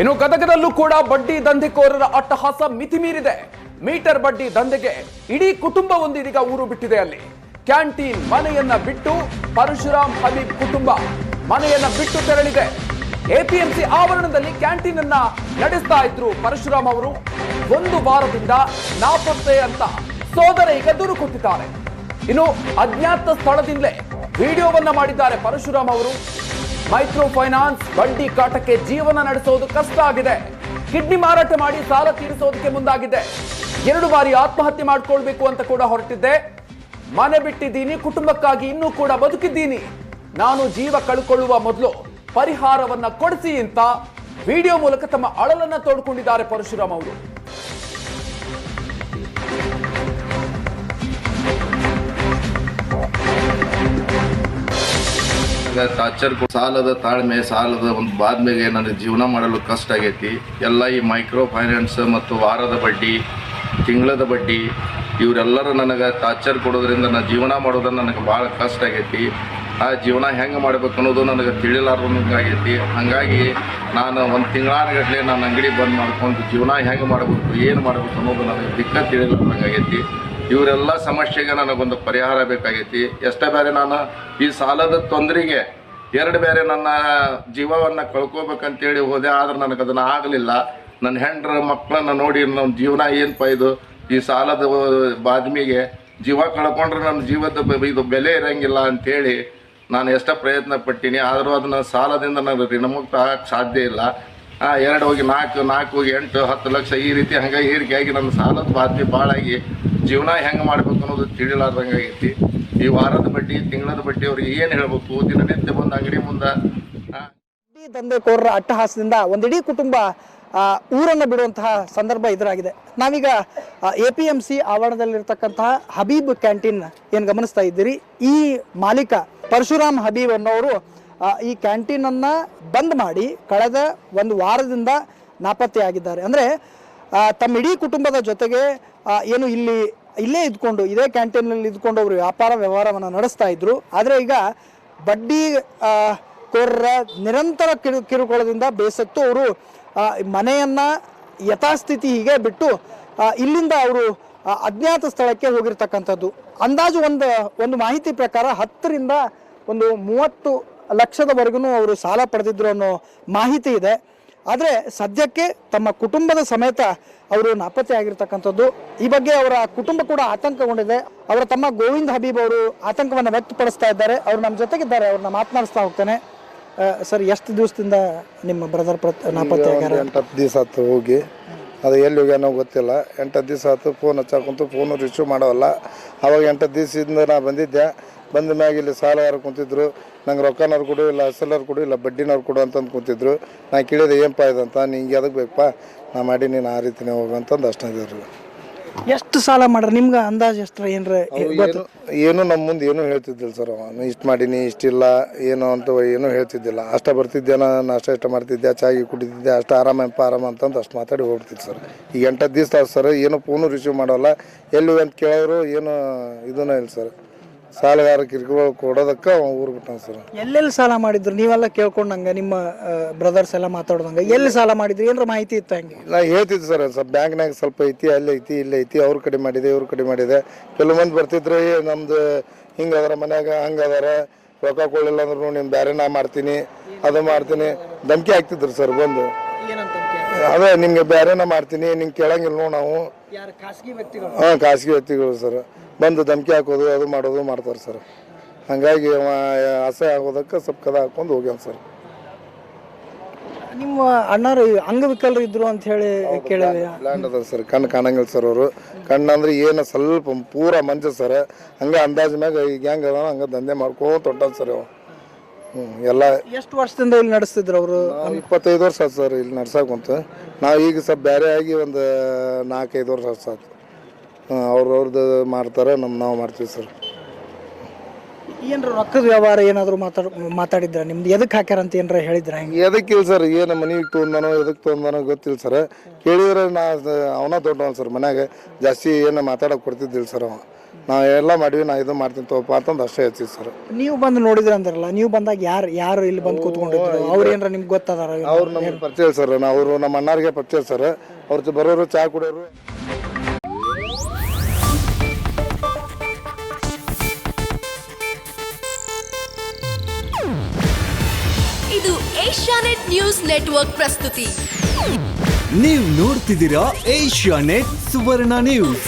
ಇನ್ನು ಗದಗದಲ್ಲೂ ಕೂಡ ಬಡ್ಡಿ ದಂಧೆಕೋರರ ಅಟ್ಟಹಾಸ ಮಿತಿ ಮೀರಿದೆ ಮೀಟರ್ ಬಡ್ಡಿ ದಂಧೆಗೆ ಇಡೀ ಕುಟುಂಬ ಒಂದಿದೀಗ ಊರು ಬಿಟ್ಟಿದೆ ಅಲ್ಲಿ. ಕ್ಯಾಂಟೀನ್ ಮನೆಯನ್ನ ಬಿಟ್ಟು ಪರಶುರಾಮ್ ಹಬೀಬ್ ಕುಟುಂಬ ಮನೆಯನ್ನ ಬಿಟ್ಟು ತೆರಳಿದೆ. ಎಪಿಎಂಸಿ ಆವರಣದಲ್ಲಿ ಕ್ಯಾಂಟೀನ್ ಅನ್ನ ನಡೆಸ್ತಾ ಇದ್ರು ಪರಶುರಾಮ್ ಅವರು. ಒಂದು ವಾರದಿಂದ ನಾಪತ್ತೆ ಅಂತ ಸೋದರ ಈಗ ದೂರು ಇನ್ನು ಅಜ್ಞಾತ ಸ್ಥಳದಿಂದಲೇ ವಿಡಿಯೋವನ್ನ ಮಾಡಿದ್ದಾರೆ ಪರಶುರಾಮ್ ಅವರು. ಮೈಕ್ರೋ ಫೈನಾನ್ಸ್ ಬಡ್ಡಿ ಕಾಟಕ್ಕೆ ಜೀವನ ನಡೆಸೋದು ಕಷ್ಟ ಆಗಿದೆ. ಕಿಡ್ನಿ ಮಾರಾಟ ಮಾಡಿ ಸಾಲ ತೀರಿಸೋದಕ್ಕೆ ಮುಂದಾಗಿದೆ. ಎರಡು ಬಾರಿ ಆತ್ಮಹತ್ಯೆ ಮಾಡ್ಕೊಳ್ಬೇಕು ಅಂತ ಕೂಡ ಹೊರಟಿದ್ದೆ. ಮನೆ ಬಿಟ್ಟಿದ್ದೀನಿ, ಕುಟುಂಬಕ್ಕಾಗಿ ಇನ್ನೂ ಕೂಡ ಬದುಕಿದ್ದೀನಿ. ನಾನು ಜೀವ ಕಳ್ಕೊಳ್ಳುವ ಮೊದಲು ಪರಿಹಾರವನ್ನ ಕೊಡಿಸಿ ಅಂತ ವಿಡಿಯೋ ಮೂಲಕ ತಮ್ಮ ಅಳಲನ್ನ ತೋಡ್ಕೊಂಡಿದ್ದಾರೆ ಪರಶುರಾಮ್ ಅವರು. ಟಾರ್ಚರ್ ಸಾಲದ ತಾಳ್ಮೆ, ಸಾಲದ ಒಂದು ಬಾದ್ಮೆಗೆ ನನಗೆ ಜೀವನ ಮಾಡಲು ಕಷ್ಟ ಆಗೈತಿ. ಎಲ್ಲ ಈ ಮೈಕ್ರೋ ಫೈನಾನ್ಸ್ ಮತ್ತು ವಾರದ ಬಡ್ಡಿ, ತಿಂಗಳದ ಬಡ್ಡಿ, ಇವರೆಲ್ಲರೂ ನನಗೆ ಟಾರ್ಚರ್ ಕೊಡೋದ್ರಿಂದ ನಾನು ಜೀವನ ಮಾಡೋದು ನನಗೆ ಭಾಳ ಕಷ್ಟ ಆಗೈತಿ. ಆ ಜೀವನ ಹೆಂಗೆ ಮಾಡ್ಬೇಕು ಅನ್ನೋದು ನನಗೆ ತಿಳಿಲಾರ್ದಂಗಾಗೈತಿ ಹಾಗಾಗಿ ನಾನು ಒಂದು ತಿಂಗಳಾನಗಟ್ಲೆ ನಾನು ಅಂಗಡಿ ಬಂದ್ ಮಾಡ್ಕೊಂಡು ಜೀವನ ಹೆಂಗೆ ಮಾಡಬೇಕು, ಏನು ಮಾಡಬೇಕು ಅನ್ನೋದು ನನಗೆ ದಿಕ್ಕ ತಿಳಿಲಾರ್ದಂಗಾಗೈತಿ ಇವರೆಲ್ಲ ಸಮಸ್ಯೆಗೆ ನನಗೊಂದು ಪರಿಹಾರ ಬೇಕಾಗೈತಿ. ಎಷ್ಟೇ ಬೇರೆ ನಾನು ಈ ಸಾಲದ ತೊಂದರೆಗೆ ಎರಡು ಬೇರೆ ನನ್ನ ಜೀವವನ್ನು ಕಳ್ಕೊಬೇಕಂತೇಳಿ ಹೋದೆ, ಆದ್ರೆ ನನಗೆ ಅದನ್ನು ಆಗಲಿಲ್ಲ. ನನ್ನ ಹೆಂಡ್ರ ಮಕ್ಕಳನ್ನ ನೋಡಿ ನಮ್ಮ ಜೀವನ ಏನಪ್ಪ ಇದು? ಈ ಸಾಲದ ಬಾದ್ಮಿಗೆ ಜೀವ ಕಳ್ಕೊಂಡ್ರೆ ನನ್ನ ಜೀವದ ಇದು ಬೆಲೆ ಇರೋಂಗಿಲ್ಲ ಅಂಥೇಳಿ ನಾನು ಎಷ್ಟೋ ಪ್ರಯತ್ನ ಪಟ್ಟೀನಿ ಆದರೂ ಅದನ್ನು ಸಾಲದಿಂದ ನಾನು ಋಣಮುಕ್ತ ಆಗಕ್ಕೆ ಸಾಧ್ಯ ಇಲ್ಲ. ಎರಡು ಹೋಗಿ ನಾಲ್ಕು ನಾಲ್ಕು ಹೋಗಿ ಎಂಟು, ಹತ್ತು ಲಕ್ಷ ಈ ರೀತಿ ಹಂಗೆ ಏರಿಕೆಯಾಗಿ ನನ್ನ ಸಾಲದ ಬಾದ್ಮಿ ಭಾಳಾಗಿ ಜೀವನ ಹೆಂಗೆ ಮಾಡ್ಬೇಕು ಅನ್ನೋದು ತಿಳಿಲಾರ್ದಂಗೆ ಆಗೈತಿ. ಈ ವಾರದ ಬಡ್ಡಿ, ತಿಂಗಳದ ಬಡ್ಡಿ ಅವ್ರಿಗೆ ಏನು ಹೇಳ್ಬೇಕು? ದಿನನಿತ್ಯ ಬಂದು ಅಂಗಡಿ ಮುಂದೆ ದಂಧೆಕೋರರ ಅಟ್ಟಹಾಸದಿಂದ ಒಂದಿಡೀ ಕುಟುಂಬ ಊರನ್ನು ಬಿಡುವಂತಹ ಸಂದರ್ಭ ಎದುರಾಗಿದೆ. ನಾವೀಗ ಎ ಪಿ ಎಂ ಸಿ ಆವರಣದಲ್ಲಿರ್ತಕ್ಕಂತಹ ಹಬೀಬ್ ಕ್ಯಾಂಟೀನ್ ಏನು ಗಮನಿಸ್ತಾ ಇದ್ದೀರಿ? ಈ ಮಾಲೀಕ ಪರಶುರಾಮ್ ಹಬೀಬ್ ಅನ್ನೋರು ಈ ಕ್ಯಾಂಟೀನ್ ಅನ್ನ ಬಂದ್ ಮಾಡಿ ಕಳೆದ ಒಂದು ವಾರದಿಂದ ನಾಪತ್ತೆಯಾಗಿದ್ದಾರೆ. ಅಂದ್ರೆ ತಮ್ಮ ಇಡೀ ಕುಟುಂಬದ ಜೊತೆಗೆ ಏನು ಇಲ್ಲಿ, ಇಲ್ಲೇ ಇದ್ಕೊಂಡು, ಇದೇ ಕ್ಯಾಂಟೀನಲ್ಲಿ ಇದ್ಕೊಂಡು ಅವರು ವ್ಯಾಪಾರ ವ್ಯವಹಾರವನ್ನು ನಡೆಸ್ತಾ ಇದ್ರು. ಆದರೆ ಈಗ ಬಡ್ಡಿ ಕೋರರ ನಿರಂತರ ಕಿರು, ಕಿರುಕುಳದಿಂದ ಬೇಸತ್ತು ಅವರು ಮನೆಯನ್ನ ಯಥಾಸ್ಥಿತಿ ಹೀಗೆ ಬಿಟ್ಟು ಇಲ್ಲಿಂದ ಅವರು ಅಜ್ಞಾತ ಸ್ಥಳಕ್ಕೆ ಹೋಗಿರ್ತಕ್ಕಂಥದ್ದು. ಅಂದಾಜು ಒಂದು ಒಂದು ಮಾಹಿತಿ ಪ್ರಕಾರ ಹತ್ತರಿಂದ ಒಂದು ಮೂವತ್ತು ಲಕ್ಷದವರೆಗೂ ಅವರು ಸಾಲ ಪಡೆದಿದ್ರು ಅನ್ನೋ ಮಾಹಿತಿ ಇದೆ. ಆದರೆ ಸದ್ಯಕ್ಕೆ ತಮ್ಮ ಕುಟುಂಬದ ಸಮೇತ ಅವರು ನಾಪತ್ತೆ ಆಗಿರ್ತಕ್ಕಂಥದ್ದು. ಈ ಬಗ್ಗೆ ಅವರ ಕುಟುಂಬ ಕೂಡ ಆತಂಕಗೊಂಡಿದೆ. ಅವರ ತಮ್ಮ ಗೋವಿಂದ್ ಹಬೀಬ್ ಅವರು ಆತಂಕವನ್ನು ವ್ಯಕ್ತಪಡಿಸ್ತಾ ಇದ್ದಾರೆ. ಅವರು ನಮ್ಮ ಜೊತೆಗಿದ್ದಾರೆ. ಅವ್ರನ್ನ ಮಾತನಾಡಿಸ್ತಾ ಹೋಗ್ತೇನೆ. ಸರ್ ಎಷ್ಟು ದಿವಸದಿಂದ ನಿಮ್ಮ ಬ್ರದರ್ ನಾಪತ್ತೆ ಆಗ್ಯಾರ ಎಂಟು ಹತ್ತು ದಿವಸ ಆಯ್ತು ಹೋಗಿ. ಅದು ಎಲ್ಲಿ ಅನ್ನೋ ಗೊತ್ತಿಲ್ಲ. ಎಂಟು ಹತ್ತು ದಿವಸ ಆಯ್ತು ಫೋನ್ ಹಚ್ಚಾಕುಂತು ಫೋನು ರಿಸೀವ್ ಮಾಡೋಲ್ಲ ಅವಾಗ ಎಂಟು ದಿವಸದಿಂದ ನಾ ಬಂದಿದ್ದೆ. ಬಂದ ಮ್ಯಾಗ ಇಲ್ಲಿ ಸಾಲಗಾರ ಕುಂತಿದ್ರು. ನಂಗೆ ರೊಕ್ಕನವ್ರು ಕೊಡು ಇಲ್ಲ ಅಸಲವ್ರು ಕೊಡು ಇಲ್ಲ ಬಡ್ಡಿನವ್ರು ಕೊಡು ಅಂತಂದು ಕೂತಿದ್ರು. ನಾ ಕೇಳಿದೆ ಏನಪ್ಪ ಇದಂತ ನಿಂಗೆ ಅದಕ್ಕೆ ಬೇಕಪ್ಪ ನಾ ಮಾಡಿ ನೀನು ಆ ರೀತಿನೇ ಹೋಗು ಅಂತಂದು ಅಷ್ಟೇ ಇದ್ರು ಎಷ್ಟು ಸಾಲ ಮಾಡ್ರಿ? ನಿಮ್ಗೆ ಅಂದಾಜು ಎಷ್ಟು ಏನ್ರ ಏನು ಏನು ನಮ್ಮ ಮುಂದೆ ಏನೂ ಹೇಳ್ತಿದ್ದಿಲ್ಲ ಸರ್ ಅವನು ಇಷ್ಟು ಮಾಡೀನಿ ಇಷ್ಟಿಲ್ಲ ಏನು ಅಂತ ಏನೂ ಹೇಳ್ತಿದ್ದಿಲ್ಲ. ಅಷ್ಟ ಬರ್ತಿದ್ದೆ ನಾನು ಅಷ್ಟ ಇಷ್ಟ ಮಾಡ್ತಿದ್ದೆ ಚಾಗಿ ಕುಡಿದಿದ್ದೆ ಅಷ್ಟು ಆರಾಮಪ್ಪ ಆರಾಮ ಅಂತಂದು ಅಷ್ಟು ಮಾತಾಡಿ ಹೋಗ್ತಿದ್ದೆ ಸರ್. ಈಗ ಎಂಟತ್ತು ದಿವಸ ಸರ್ ಏನು ಫೋನು ರಿಸೀವ್ ಮಾಡೋಲ್ಲ. ಎಲ್ಲೂ ಅಂತ ಕೇಳೋರು ಏನು ಇದೂ ಇಲ್ಲ ಸರ್. ಸಾಲಗಾರ ಕಿರುಕುಳ ಕೊಡೋದಕ್ಕೆ ಅವ ಊರು ಬಿಟ್ಟಾನ ಸರ್. ಎಲ್ಲೆಲ್ಲಿ ಸಾಲ ಮಾಡಿದ್ರು? ನೀವೆಲ್ಲ ಕೇಳ್ಕೊಂಡಂಗ ನಿಮ್ಮ ಬ್ರದರ್ಸ್ ಎಲ್ಲ ಮಾತಾಡ್ದಂಗ ಎಲ್ಲಿ ಸಾಲ ಮಾಡಿದ್ರು? ಏನ್ರ ಮಾಹಿತಿ ಇತ್ತು ಹಂಗೆ? ನಾ ಹೇಳ್ತಿದ್ದೆ ಸರ್ ಸ್ವಲ್ಪ ಬ್ಯಾಂಕ್ನಾಗ ಸ್ವಲ್ಪ ಐತಿ ಅಲ್ಲಿ ಐತಿ ಇಲ್ಲಿ ಐತಿ ಅವ್ರ ಕಡೆ ಮಾಡಿದೆ ಇವ್ರ ಕಡೆ ಮಾಡಿದೆ. ಕೆಲವು ಮಂದಿ ಬರ್ತಿದ್ರು ಏ ನಮ್ದು ಹಿಂಗೆ ಅದರ ಮನ್ಯಾಗ ಹಂಗೆ ಅದಾರ ರೊಕ್ಕ ಕೊಡಲಿಲ್ಲ ಅಂದ್ರೂ ನಿಮ್ಮ ಬೇರೆ ನಾ ಮಾಡ್ತೀನಿ ಅದು ಮಾಡ್ತೀನಿ. ಧಮಕಿ ಹಾಕ್ತಿದ್ರು ಸರ್ ಬಂದು. ಅದೇ ನಿಮ್ಗೆ ಬೇರೆನ ಮಾಡ್ತೀನಿ ನಿಂಗೆ ಕೇಳಂಗಿಲ್ಲ ನೋ ನಾವು. ಖಾಸಗಿ ವ್ಯಕ್ತಿಗಳು? ಹಾಂ ಖಾಸಗಿ ವ್ಯಕ್ತಿಗಳು ಸರ್. ಬಂದು ಧಮಕಿ ಹಾಕೋದು ಅದು ಮಾಡೋದು ಮಾಡ್ತಾರೆ ಸರ್. ಹಂಗಾಗಿ ಅವ ಆಸೆ ಆಗೋದಕ್ಕೆ ಸ್ವಲ್ಪ ಕದ ಹಾಕೊಂಡು ಹೋಗ್ಯಾನ ಸರ್. ನಿಮ್ಮ ಅಣ್ಣರು ಅಂಗವಿಕಲರು ಇದ್ರು ಅಂತ ಹೇಳಿ ಕೇಳಿದೆ. ಲ್ಯಾಂಡ್ ಅದ ಸರ್. ಕಣ್ಣು ಕಾಣಂಗಿಲ್ಲ ಸರ್ ಅವರು. ಕಣ್ಣು ಅಂದ್ರೆ ಏನು ಸ್ವಲ್ಪ ಪೂರ ಮಂಜ ಸರ್. ಹಂಗೆ ಅಂದಾಜ್ ಮ್ಯಾಗ ಈಗ ಹೆಂಗೆ ಹಂಗ ಹಂಗೆ ದಂಧೆ ಮಾಡ್ಕೊಂಡು ಹೊಂಟಾನ ಸರ್ ಅವ ಎಲ್ಲ ಎಷ್ಟು ವರ್ಷದಿಂದ ಇಲ್ಲಿ ನಡೆಸ್ತಿದ್ರು ಅವರು? ನಾವು ಇಪ್ಪತ್ತೈದು ವರ್ಷ ಆಯ್ತು ಸರ್ ಇಲ್ಲಿ ನಡ್ಸಕ್ಕೆ ಕುಂತು. ನಾವು ಈಗ ಸ್ವಲ್ಪ ಬೇರೆ ಆಗಿ ಒಂದು ನಾಲ್ಕೈದು ವರ್ಷ ಆಯ್ತು ಸರ್. ಅವ್ರವ್ರದ್ದು ಮಾಡ್ತಾರೆ ನಮ್ಮ ನಾವು ಮಾಡ್ತೀವಿ ಸರ್. ಏನ್ರ ರೊಕ್ಕದ ವ್ಯವಹಾರ ಏನಾದರೂ ಮಾತಾಡ್ ಮಾತಾಡಿದ್ರ? ನಿಮ್ದು ಎದಕ್ಕೆ ಹಾಕ್ಯಾರ ಅಂತ ಏನ್ರ ಹೇಳಿದ್ರ ಎದಕ್ಕೆ ಇಲ್ಲ ಸರ್ ಏನು ಮನೆಗೆ ತೊಗೊಂಡನೋ ಎದಕ್ಕೆ ತೊಗೊಂಡನೋ ಗೊತ್ತಿಲ್ಲ ಸರ್. ಕೇಳಿದ್ರೆ ನಾ ಅವನ ದೊಡ್ಡವನ್ ಸರ್ ಮನ್ಯಾಗ. ಜಾಸ್ತಿ ಏನು ಮಾತಾಡಕ್ಕೆ ಕೊಡ್ತಿದ್ದಿಲ್ಲ ಸರ್ ಅವ. ನಾವು ಎಲ್ಲ ಮಾಡಿವಿ ನಾ ಇದು ಮಾಡ್ತೀನಿ ತೋಪ ಅಂತಂದು ಅಷ್ಟೇ ಹೇಳ್ತೀವಿ ಸರ್. ನೀವು ಬಂದು ನೋಡಿದ್ರ ಅಂದ್ರಲ್ಲ ನೀವು ಬಂದಾಗ ಯಾರು ಯಾರು ಇಲ್ಲಿ ಬಂದು ಕೂತ್ಕೊಂಡಿದ್ರು? ಅವ್ರು ಏನಾರ ನಿಮ್ಗೆ ಗೊತ್ತದಾರ? ಅವ್ರು ನಮ್ಗೆ ಪರಿಚಯ ಸರ್. ನಾವು ಅವರು ನಮ್ಮ ಅಣ್ಣಾರಿಗೆ ಪರಿಚಯ ಸರ್. ಅವ್ರ ಬರೋರು ಚಾ ಕುಡಿಯೋರು. ಇದು ಏಷ್ಯಾನೆಟ್ ನ್ಯೂಸ್ ನೆಟ್ವರ್ಕ್ ಪ್ರಸ್ತುತಿ. ನೀವು ನೋಡ್ತಿದ್ದೀರಾ ಏಷ್ಯಾ ನೆಟ್ ಸುವರ್ಣ ನ್ಯೂಸ್.